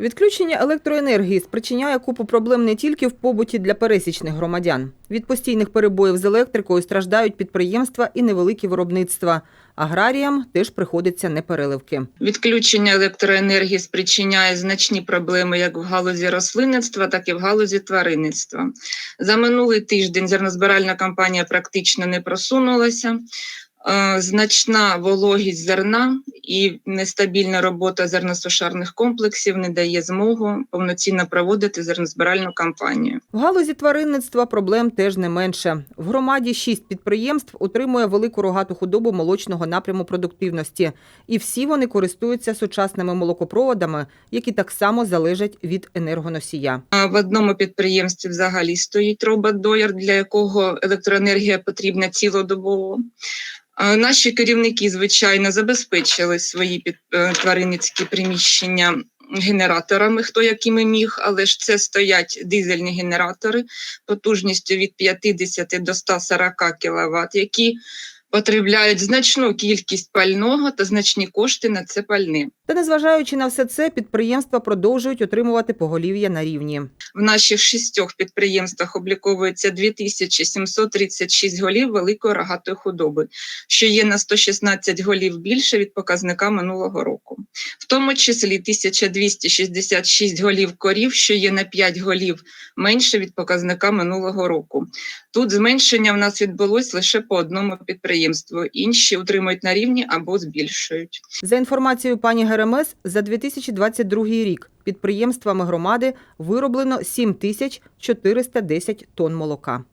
Відключення електроенергії спричиняє купу проблем не тільки в побуті для пересічних громадян. Від постійних перебоїв з електрикою страждають підприємства і невеликі виробництва. Аграріям теж приходиться непереливки. Відключення електроенергії спричиняє значні проблеми як в галузі рослинництва, так і в галузі тваринництва. За минулий тиждень зернозбиральна кампанія практично не просунулася. Е, Значна вологість зерна і нестабільна робота зерносушарних комплексів не дає змогу повноцінно проводити зернозбиральну кампанію. В галузі тваринництва проблем теж не менше. В громаді шість підприємств утримує велику рогату худобу молочного напряму продуктивності. І всі вони користуються сучасними молокопроводами, які так само залежать від енергоносія. В одному підприємстві взагалі стоїть робот-дояр, для якого електроенергія потрібна цілодобово. Наші керівники, звичайно, забезпечили свої під, е, тваринницькі приміщення генераторами, хто якими міг, але ж це стоять дизельні генератори потужністю від 50 до 140 кВт, які потребляють значну кількість пального та значні кошти на це пальне. Та незважаючи на все це, підприємства продовжують отримувати поголів'я на рівні. В наших шістьох підприємствах обліковується 2736 голів великої рогатої худоби, що є на 116 голів більше від показника минулого року. В тому числі 1266 голів корів, що є на 5 голів менше від показника минулого року. Тут зменшення в нас відбулось лише по одному підприємству. Інші утримують на рівні або збільшують. За інформацією пані Геремес, за 2022 рік підприємствами громади вироблено 7410 тонн молока.